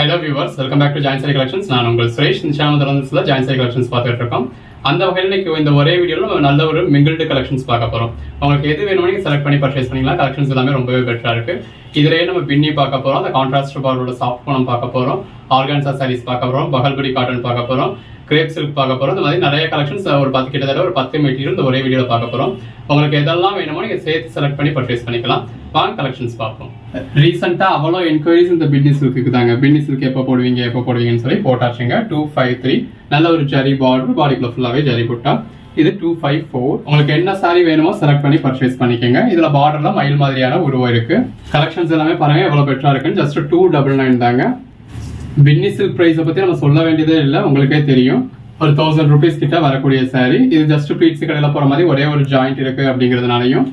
Hello viewers welcome back to join sari collections நான் உங்கள் சுரேஷ். இந்த சேனல் தொடர்ந்து ஜாயின் சரி கலெக்ஷன்ஸ் பார்த்துட்டு இருக்கோம். அந்த வகையில் இன்னைக்கு இந்த ஒரே வீடியோவில் நம்ம நல்ல ஒரு மிங்கிள்டு கலெக்ஷன்ஸ் பார்க்க போகிறோம் உங்களுக்கு எது வேணுமோ நீங்கள் செலக்ட் பண்ணி பர்ச்சேஸ் பண்ணிக்கலாம். கலெக்ஷன்ஸ் எல்லாமே ரொம்பவே பெட்டராக இருக்குது இதுலேயே நம்ம பின்னி பார்க்க போகிறோம் அந்த கான்ட்ராஸ்ட் பாலோட சாஃப்ட் கோணம் பார்க்க போகிறோம் ஆர்கான்சா சாரீஸ் பார்க்க போகிறோம் பகல்படி காட்டன் பார்க்க போகிறோம் கிரேப் சில்க் பார்க்க போகிறோம் இந்த மாதிரி நிறைய கலெக்ஷன்ஸ் ஒரு பத்து கிட்டத்தட்ட ஒரு பத்து மெட்டீரியல் இந்த ஒரே வீடியோவில் பார்க்க போகிறோம் உங்களுக்கு எதெல்லாம் வேணுமோ நீங்கள் சேர்த்து செலக்ட் பண்ணி பர்ச்சேஸ் பண்ணிக்கலாம். பான் கலெக்ஷன்ஸ் பார்ப்போம். ரீசெண்டாக அவ்வளோ என்கொயரிஸ் இந்த பின்னி சில்க்கு தாங்க. பின்னி சில்க் எப்போ போடுவீங்க எப்போ போடுவீங்கன்னு சொல்லி போட்டாச்சுங்க. டூ ஃபைவ் த்ரீ நல்ல ஒரு ஜரி பார்டர் பாடிக்குள்ள ஃபுல்லாகவே ஜரி புட்டா. இது டூ ஃபைவ் ஃபோர் உங்களுக்கு என்ன சாரி வேணுமோ செலக்ட் பண்ணி பர்ச்சேஸ் பண்ணிக்கோங்க. இதில் பார்டர்ல மயில் மாதிரியான உருவம் இருக்கு. கலெக்ஷன்ஸ் எல்லாமே பாருங்க எவ்வளோ பெட்டராக இருக்குன்னு. ஜஸ்ட் டூ டபுள் நைன் தாங்க. பின்னி சில்க் ப்ரைஸை பற்றி நம்ம சொல்ல வேண்டியதே இல்லை. உங்களுக்கே தெரியும். ஒரு தௌசண்ட் ருபீஸ் கிட்ட வரக்கூடிய சாரி இது ஜஸ்ட் பீட்ஸ் கடையில் போகிற மாதிரி ஒரே ஒரு ஜாயிண்ட் இருக்கு அப்படிங்கிறதுனாலையும்.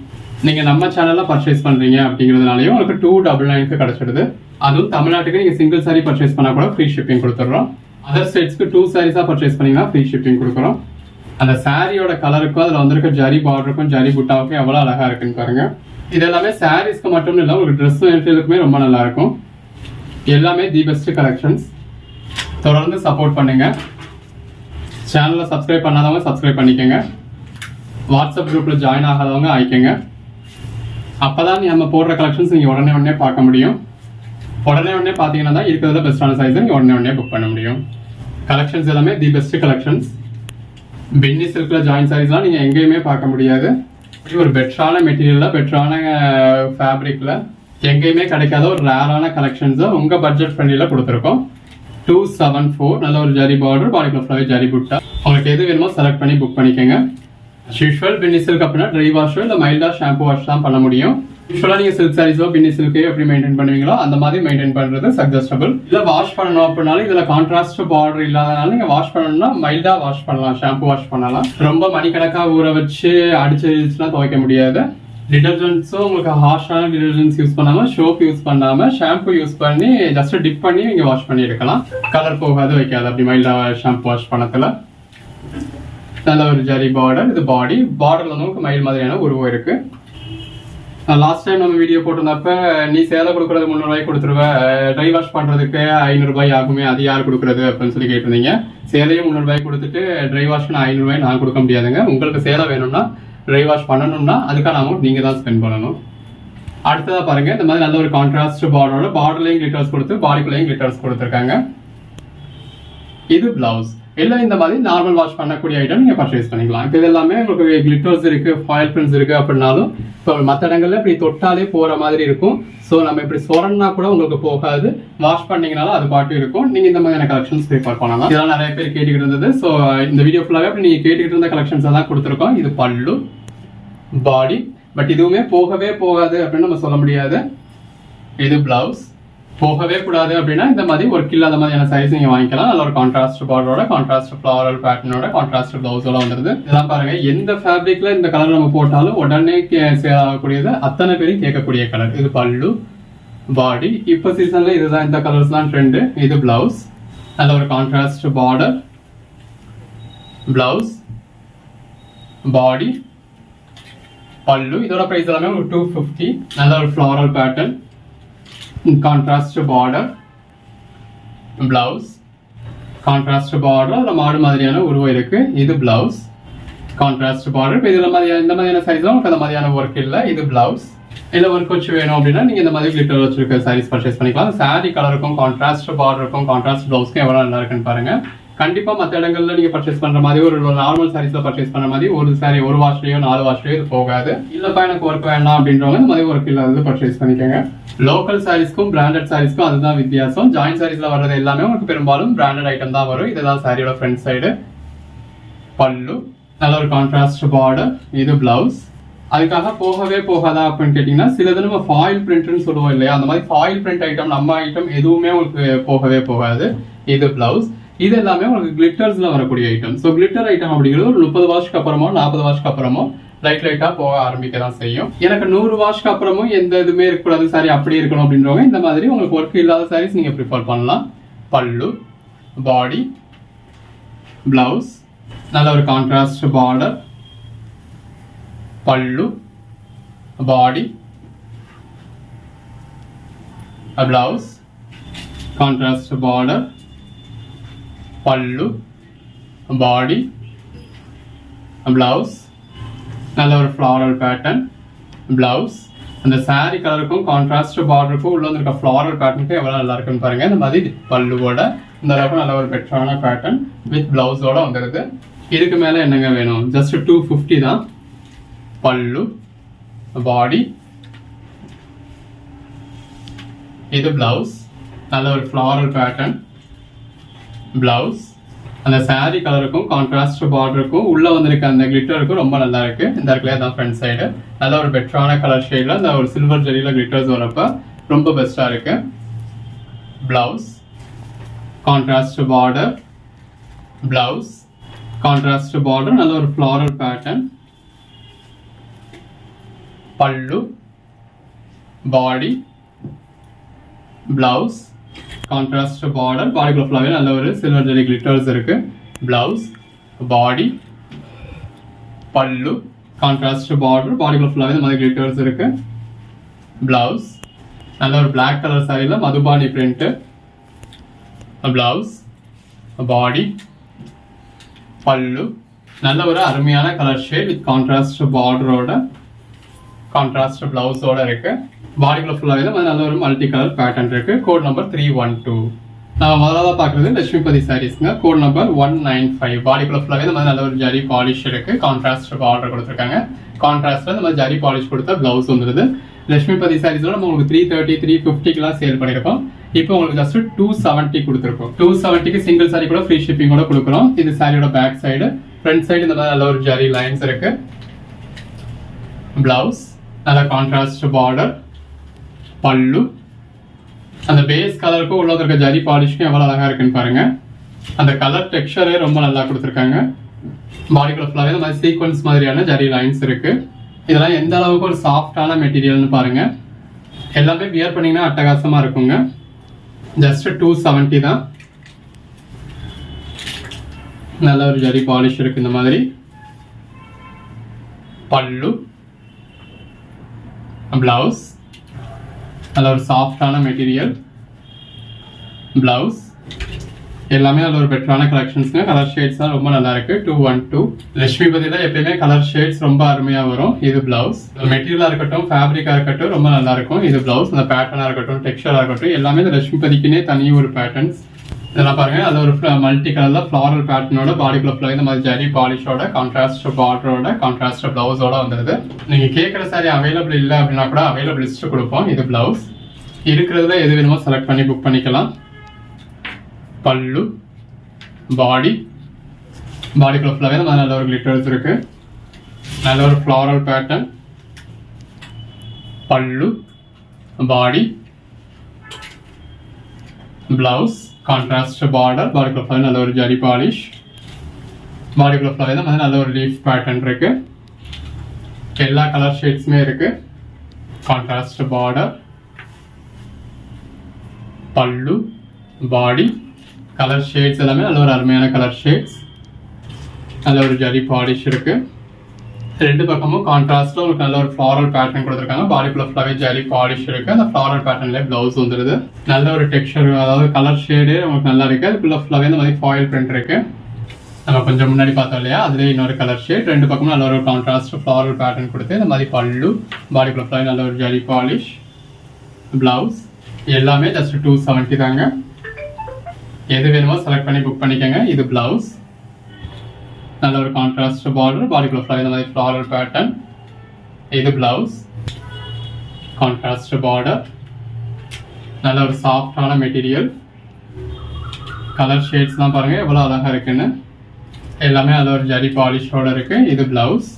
நீங்கள் நம்ம சேனலில் பர்ச்சேஸ் பண்ணுறீங்க அப்படிங்கிறதுனாலையும் உங்களுக்கு டூ டபுள் நைனுக்கு கிடச்சிடுது. அதுவும் தமிழ்நாட்டுக்கு நீங்கள் சிங்கிள் சாரீ பர்ச்சேஸ் பண்ணால் கூட ஃப்ரீ ஷிப்பிங் கொடுத்துட்றோம். அதர் ஸ்டேட்ஸ்க்கு டூ சாரீஸாக பர்ச்சேஸ் பண்ணிங்கன்னா ஃப்ரீ ஷிப்பிங் கொடுக்குறோம். அந்த சாரியோட கலருக்கும் அதில் வந்திருக்க ஜரி பார்டருக்கும் ஜரி புட்டாவுக்கும் எவ்வளோ அழகாக இருக்குன்னு பாருங்க. இது எல்லாமே சாரீஸ்க்கு மட்டும் இல்லை உங்களுக்கு ட்ரெஸ் மெட்டீரியலுக்குமே ரொம்ப நல்லா இருக்கும். எல்லாமே தி பெஸ்ட் கலெக்ஷன்ஸ் தொடர்ந்து சப்போர்ட் பண்ணுங்க. சேனலை சப்ஸ்கிரைப் பண்ணாதவங்க சப்ஸ்கிரைப் பண்ணிக்கோங்க. வாட்ஸ்அப் குரூப்பில் ஜாயின் ஆகாதவங்க ஆயிக்கோங்க. அப்பதான் நம்ம போடுற கலெக்ஷன்ஸ் நீங்கள் உடனே உடனே பார்க்க முடியும். உடனே உடனே பார்த்தீங்கன்னா தான் இருக்கிறதுல பெஸ்ட்டான சைஸ் நீங்கள் உடனே உடனே புக் பண்ண முடியும். கலெக்ஷன்ஸ் எல்லாமே தி பெஸ்ட் கலெக்ஷன்ஸ் பென்னி சில்கில் ஜாயின் சாரீஸ்லாம் நீங்கள் எங்கேயுமே பார்க்க முடியாது. ஒரு பெட்டரான மெட்டீரியலில் பெட்டரான ஃபேப்ரிக்கில் எங்கேயுமே கிடைக்காத ஒரு ரேரான கலெக்ஷன்ஸை உங்கள் பட்ஜெட் ஃப்ரெண்ட்லியில் கொடுத்துருக்கோம். டூ செவன் ஃபோர் நல்ல ஒரு ஜரி பார்டர் பாடிக்குள்ள ஃபுல்லாகவே ஜரி புட்டா உங்களுக்கு எது வேணுமோ செலக்ட் பண்ணி புக் பண்ணிக்கோங்க. யூஷுவல் பின்னி சில்க் அப்படின்னா ட்ரை வாஷோ இல்லை மைல்டாக ஷாம்பு வாஷ் தான் பண்ண முடியும். யூஸ்வலாக நீங்கள் சில்க் சாரீஸோ பின்னி சில்கே எப்படி மெயின்டைன் பண்ணுவீங்களோ அந்த மாதிரி மெயின்டைன் பண்ணுறது சஜஸ்டபிள் இல்லை வாஷ் பண்ணணும் அப்படின்னாலும் இதில் கான்ட்ராஸ்ட் பார்டர் இல்லாதனால நீங்கள் வாஷ் பண்ணணும்னா மைல்டாக வாஷ் பண்ணலாம் ஷாம்பு வாஷ் பண்ணலாம். ரொம்ப மணிக்கணக்காக ஊற வச்சு அடிச்சுலாம் துவைக்க முடியாது. டிடர்ஜென்ட்ஸும் உங்களுக்கு ஹார்ஷான டிடர்ஜென்ட்ஸ் யூஸ் பண்ணாமல் சோப் யூஸ் பண்ணாமல் ஷாம்பு யூஸ் பண்ணி ஜஸ்ட் டிப் பண்ணி நீங்கள் வாஷ் பண்ணி எடுக்கலாம். கலர் போகாது வைக்காது அப்படி மைல்டாக ஷாம்பு வாஷ் பண்ணத்தில் நல்ல ஒரு ஜரி பார்டர் இது பாடி பார்டர்ல வந்து உங்களுக்கு மயில் மாதிரியான உருவம் இருக்கு. லாஸ்ட் டைம் நம்ம வீடியோ போட்டிருந்தப்ப நீ சேலை கொடுக்கறது முந்நூறுபாய்க்கு கொடுத்துருவ ட்ரை வாஷ் பண்றதுக்கு ஐநூறுபாய் ஆகுமே அது யார் கொடுக்குறது அப்படின்னு சொல்லி கேட்டிருந்தீங்க. சேலையும் முந்நூறுபாய் கொடுத்துட்டு ட்ரை வாஷ்க்கு ஐநூறுபாய் நான் கொடுக்க முடியாதுங்க. உங்களுக்கு சேலை வேணும்னா ட்ரை வாஷ் பண்ணணும்னா அதுக்கான அமௌண்ட் நீங்க தான் ஸ்பெண்ட் பண்ணணும். அடுத்ததா பாருங்க இந்த மாதிரி நல்ல ஒரு கான்ட்ராஸ்ட் பார்டரோட பார்டர்லையும் கிளிட்டர்ஸ் கொடுத்து பாடிக்குள்ளேயும் கிளிட்டர்ஸ் கொடுத்துருக்காங்க. இது பிளவுஸ் இல்லை இந்த மாதிரி நார்மல் வாஷ் பண்ணக்கூடிய ஐட்டம் நீங்கள் பர்ச்சேஸ் பண்ணிக்கலாம். இப்போ இது எல்லாமே உங்களுக்கு கிளிட்டர்ஸ் இருக்குது ஃபாயில் பிரிண்ட்ஸ் இருக்கு அப்படின்னாலும் இப்போ மற்ற இடங்கள்ல இப்படி தொட்டாலே போகிற மாதிரி இருக்கும். ஸோ நம்ம இப்படி சொரன்னா கூட உங்களுக்கு போகாது. வாஷ் பண்ணீங்கனாலும் அது பாட்டு இருக்கும். நீங்கள் இந்த மாதிரியான கலெக்ஷன்ஸ் ப்ரிஃபர் பண்ணலாம். இதெல்லாம் நிறைய பேர் கேட்டுக்கிட்டு இருந்தது. ஸோ இந்த வீடியோ ஃபுல்லாகவே அப்படி நீங்கள் கேட்டுக்கிட்டு இருந்த கலெக்ஷன்ஸ் தான் கொடுத்துருக்கோம். இது பல்லு பாடி பட் இதுவுமே போகவே போகாது அப்படின்னு நம்ம சொல்ல முடியாது. இது பிளவுஸ் போகவே கூடாது அப்படின்னா இந்த மாதிரி ஒர்க் இல்லாத மாதிரியான சைஸ் நீங்க வாங்கிக்கலாம். நல்ல ஒரு கான்ட்ராஸ்ட் பார்டரோட கான்ட்ராஸ்ட் ஃபிளவரல் பேட்டர்னோட கான்ட்ராஸ்ட் பிளவுஸோட வந்துருது. இதெல்லாம் பாருங்க எந்த ஃபேப்ரிக்ல இந்த கலர் நம்ம போட்டாலும் உடனே சேல் ஆகக்கூடியது அத்தனை பேரும் கேட்கக்கூடிய கலர் இது பல்லு பாடி இப்போ சீசன்ல இதுதான் இந்த கலர்ஸ் தான் ட்ரெண்டு இது பிளவுஸ் நல்ல ஒரு கான்ட்ராஸ்ட் பார்டர் பிளவுஸ் பாடி பல்லு. இதோட பிரைஸ் எல்லாமே ஒரு டூ ஃபிஃப்டி நல்ல ஒரு floral pattern contrast border blouse contrast border அதில் மாடு மாதிரியான உருவம் இருக்கு. இது ப்ளவுஸ் கான்ட்ராஸ்ட் பார்டர் இப்போ இதில் மாதிரியான இந்த மாதிரியான சைஸும் உங்களுக்கு அந்த மாதிரியான ஒர்க் இல்லை. இது ப்ளவுஸ் இல்லை ஒர்க் வச்சு வேணும் அப்படின்னா நீங்கள் இந்த மாதிரி கிளிட்டர் வச்சிருக்க சாரீஸ் பர்ச்சேஸ் பண்ணிக்கலாம். சாரி கலருக்கும் கான்ட்ராஸ்ட் பார்டருக்கும் கான்ட்ராஸ்ட் பிளவுஸ்க்கும் எவ்வளோ நல்லா இருக்குன்னு பாருங்க. கண்டிப்பா மற்ற இடங்கள்ல நீங்க பர்ச்சேஸ் பண்ற மாதிரி ஒரு நார்மல் சாரீஸ்ல பர்ச்சேஸ் பண்ற மாதிரி ஒரு சாரி ஒரு வாஷ்லயோ நாலு வாஷ்லயோ இது போகாது. இல்லப்பா எனக்கு ஒர்க் வேண்டாம் அப்படின்றவங்க இந்த மாதிரி ஒர்க் இல்லாதது பர்ச்சேஸ் பண்ணிக்கோங்க. லோக்கல் சாரீஸ்க்கும் பிராண்டட் சாரீஸ்க்கும் அதுதான் வித்தியாசம். ஜாயின் சாரீஸ்ல வர்றது எல்லாமே உங்களுக்கு பெரும்பாலும் பிராண்டட் ஐட்டம் தான் வரும். இதுதான் சாரியோட ஃப்ரண்ட் சைடு பல்லு நல்ல ஒரு கான்ட்ராஸ்ட் பார்டர் இது பிளவுஸ் அதுக்காக போகவே போகாதா அப்படின்னு கேட்டிங்கன்னா சிலது நம்ம ஃபாயில் பிரிண்ட்னு சொல்லுவோம் இல்லையா? அந்த மாதிரி ஃபாயில் பிரிண்ட் ஐட்டம் நம்ம ஐட்டம் எதுவுமே உங்களுக்கு போகவே போகாது. இது பிளவுஸ் இது எல்லாமே உங்களுக்கு கிளிட்டர்ஸில் வரக்கூடிய ஐட்டம் ஸோ கிளிட்டர் ஐட்டம் அப்படிங்கிறது ஒரு முப்பது வருஷத்துக்கு அப்புறமோ நாற்பது வருஷத்துக்கு அப்புறமோ லைட் லைட்டாக போக ஆரம்பிக்க தான் செய்யும். எனக்கு நூறு வாஷ்க்கு அப்புறமும் எந்த இதுவுமே இருக்கக்கூடாது சாரி அப்படி இருக்கணும் அப்படின்றவங்க இந்த மாதிரி உங்களுக்கு ஒர்க் இல்லாத சாரீஸ் நீங்கள் ப்ரிஃபர் பண்ணலாம். பல்லு பாடி ப்ளவுஸ் நல்ல ஒரு contrast border pallu body blouse contrast border pallu body blouse நல்ல ஒரு ஃப்ளாரல் பேட்டர்ன் பிளவுஸ் அந்த saree கலருக்கும் கான்ட்ராஸ்ட் பார்டருக்கும் உள்ள இருக்க ஃப்ளாரல் பேட்டர்னுக்கும் எவ்வளோ நல்லா இருக்குன்னு பாருங்க இந்த மாதிரி பல்லுவோட இந்த அளவுக்கு நல்ல ஒரு பெட்டரான பேட்டர்ன் வித் பிளவுஸோட வந்துடுது இதுக்கு மேலே என்னங்க வேணும் ஜஸ்ட் டூ ஃபிஃப்டி தான் பல்லு பாடி இது பிளவுஸ் நல்ல ஒரு ஃப்ளாரல் பேட்டர்ன் பிளவுஸ் அந்த saree கலருக்கும் கான்ட்ராஸ்ட் பார்டருக்கும் உள்ளே வந்திருக்க அந்த கிளிட்டருக்கும் ரொம்ப நல்லா இருக்கு. இந்த இடத்துல தான் ஃப்ரண்ட் சைடு நல்ல ஒரு பெட்டரான கலர் ஷேடில் அந்த ஒரு சில்வர் ஜெரியில் கிளிட்டர்ஸ் வரப்ப ரொம்ப பெஸ்ட்டாக இருக்கு. Blouse contrast border blouse contrast border நல்ல ஒரு floral pattern pallu. Body blouse contrast border பாடிக்குள்ள ஃபுல்லாகவே நல்ல ஒரு சில்வர் ஜெரி கிளிட்டர்ஸ் இருக்கு. Blouse body pallu. Contrast border பாடிக்குள்ள ஃபுல்லாகவே இந்த மாதிரி கிளிட்டர்ஸ் இருக்கு. பிளவுஸ் நல்ல ஒரு பிளாக் கலர் சாரியில் மதுபானி பிரிண்ட்டு பிளவுஸ் பாடி பல்லு. நல்ல ஒரு அருமையான கலர் ஷேட் வித் கான்ட்ராஸ்ட் பார்டரோட கான்ட்ராஸ்ட் பிளவுஸோட இருக்குது பாடிக்குள்ள ஃபுல்லாகவே தான் நல்ல ஒரு மல்டி கலர் பேட்டர்ன் இருக்கு. Code number three one two நம்ம முதலாக பார்க்குறது Lakshmipathi சாரீஸ்ங்க code number one nine five பாடிக்குள்ள ஃபுல்லாகவே இந்த மாதிரி நல்ல ஒரு ஜரி பாலிஷ் இருக்கு. கான்ட்ராஸ்ட் ஆர்டர் கொடுத்துருக்காங்க. கான்ட்ராஸ்ட்ல இந்த மாதிரி ஜரி பாலிஷ் கொடுத்தா பிளவுஸ் வந்துருது. லட்சுமிபதி சாரீஸ்ல நம்ம உங்களுக்கு த்ரீ தேர்ட்டி த்ரீ ஃபிஃப்டிக்கெல்லாம் சேல் பண்ணியிருக்கோம் இப்போ உங்களுக்கு ஜஸ்ட் டூ செவன்ட்டி கொடுத்துருக்கோம். டூ செவன்ட்டிக்கு சிங்கிள் சாரி கூட ஃப்ரீ ஷிப்பிங் கூட கொடுக்குறோம். இது சாரியோட பேக் சைடு ஃப்ரண்ட் சைடு இந்த மாதிரி நல்ல ஒரு ஜரி லைன்ஸ் இருக்கு. பிளவுஸ் நல்ல கான்ட்ராஸ்ட் பார்டர் பல்லு. அந்த பேஸ் கலருக்கும் உள்ள இருக்க ஜரி பாலிஷ்க்கும் எவ்வளோ அழகாக இருக்குன்னு பாருங்கள் அந்த கலர் டெக்ஸ்டரே ரொம்ப நல்லா கொடுத்துருக்காங்க. பாடிக்குள்ள ஃபுல்லாகவே இந்த மாதிரி சீக்வன்ஸ் மாதிரியான ஜரி லைன்ஸ் இருக்குது இதெல்லாம் எந்த அளவுக்கு ஒரு சாஃப்டான மெட்டீரியல்னு பாருங்க. எல்லாமே வியர் பண்ணிங்கன்னா அட்டகாசமாக இருக்குங்க. ஜஸ்ட் டூ செவன்ட்டி தான். நல்ல ஒரு ஜரி பாலிஷ் இருக்கு இந்த மாதிரி. பல்லு. ப்ளவுஸ் அதில் ஒரு சாஃப்டான மெட்டீரியல் ப்ளவுஸ் எல்லாமே அதில் ஒரு பெட்டரான கலெக்ஷன்ஸ்ங்க கலர் ஷேட்ஸ்லாம் ரொம்ப நல்லா இருக்கு. டூ ஒன் டூ லட்சுமி பதில எப்பயுமே கலர் ஷேட்ஸ் ரொம்ப அருமையாக வரும். இது பிளவுஸ் மெட்டீரியலாக இருக்கட்டும் ஃபேப்ரிக்காக இருக்கட்டும் ரொம்ப நல்லா இருக்கும். இது பிளவுஸ் அந்த பேட்டர்னாக இருக்கட்டும் டெக்ஸ்டராக இருக்கட்டும் எல்லாமே இந்த லட்சுமி பதிக்குனே தனி ஒரு பேட்டர்ன்ஸ் இதெல்லாம் பாருங்க. அது ஒரு மல்டி கலர்ல ஃபிளாரல் பேட்டர்னோட பாடி ஃபுல்லாக இந்த மாதிரி ஜரி பாலிஷோட கான்ட்ராஸ்ட் பார்டரோட கான்ட்ராஸ்ட் பிளவுஸோட வந்துருது. நீங்க கேட்குற சாரி அவைலபிள் இல்லை அப்படின்னா கூட அவைலபிள் லிஸ்ட் கொடுப்போம். இது பிளவுஸ் இருக்கிறதுல எது வேணுமோ செலக்ட் பண்ணி புக் பண்ணிக்கலாம். பல்லு பாடி பாடி ஃபுல்லாகவே நம்ம நல்ல ஒரு கிளிட்டர்ஸ் இருக்கு நல்ல ஒரு floral pattern pallu body blouse contrast border பாடிக்குள்ள ஃபுல்லாக நல்ல ஒரு ஜரி பாலிஷ் பாடிக்குள்ள ஃபுல்லாகவே இந்த நல்ல ஒரு லீஃப் பேட்டர்ன் இருக்கு. எல்லா கலர் ஷேட்ஸுமே இருக்கு. கான்ட்ராஸ்ட் பார்டர் பல்லு பாடி கலர் ஷேட்ஸ் எல்லாமே நல்ல ஒரு அருமையான கலர் ஷேட்ஸ் நல்ல ஒரு ஜரி பாலிஷ் இருக்குது ரெண்டு பக்கமும் கான்ட்ராஸ்ட்ல உங்களுக்கு நல்ல ஒரு ஃப்ளாரல் பேட்டர்ன் கொடுத்துருக்காங்க. பாடிக்குள்ள ஃபுல்லாவே ஜரி பாலிஷ் இருக்கு. அந்த ஃப்ளாரல் பேட்டர்ன்ல பிளவுஸ் வந்துருது. நல்ல ஒரு டெக்ஸ்டர் அதாவது கலர் ஷேடு உங்களுக்கு நல்லா இருக்கு. அதுக்குள்ள ஃபுல்லாவே இந்த மாதிரி ஃபாயில் பிரிண்ட் இருக்கு. நம்ம கொஞ்சம் முன்னாடி பார்த்தோம் இல்லையா? அதுலேயே இன்னொரு கலர் ஷேட் ரெண்டு பக்கமும் நல்ல ஒரு கான்ட்ராஸ்ட் ஃப்ளாரல் பேட்டர்ன் கொடுத்து இந்த மாதிரி பல்லு பாடிக்குள்ள ஃபுல்லாவே நல்ல ஒரு ஜரி பாலிஷ் பிளவுஸ் எல்லாமே ஜஸ்ட் டூ செவன்ட்டி தாங்க. எது வேணுமோ செலக்ட் பண்ணி புக் பண்ணிக்கோங்க. இது பிளவுஸ் நல்ல ஒரு கான்ட்ராஸ்ட் பார்டர் பாடிக்குள்ள ஃபுல்லாக இந்த மாதிரி ஃப்ளாரல் பேட்டர்ன் இது பிளவுஸ் கான்ட்ராஸ்ட் பார்டர் நல்ல ஒரு சாஃப்டான மெட்டீரியல் கலர் ஷேட்ஸ்லாம் பாருங்கள் எவ்வளோ அழகாக இருக்குன்னு. எல்லாமே அதில் ஒரு ஜரி பாலிஷோட இருக்குது இது பிளவுஸ்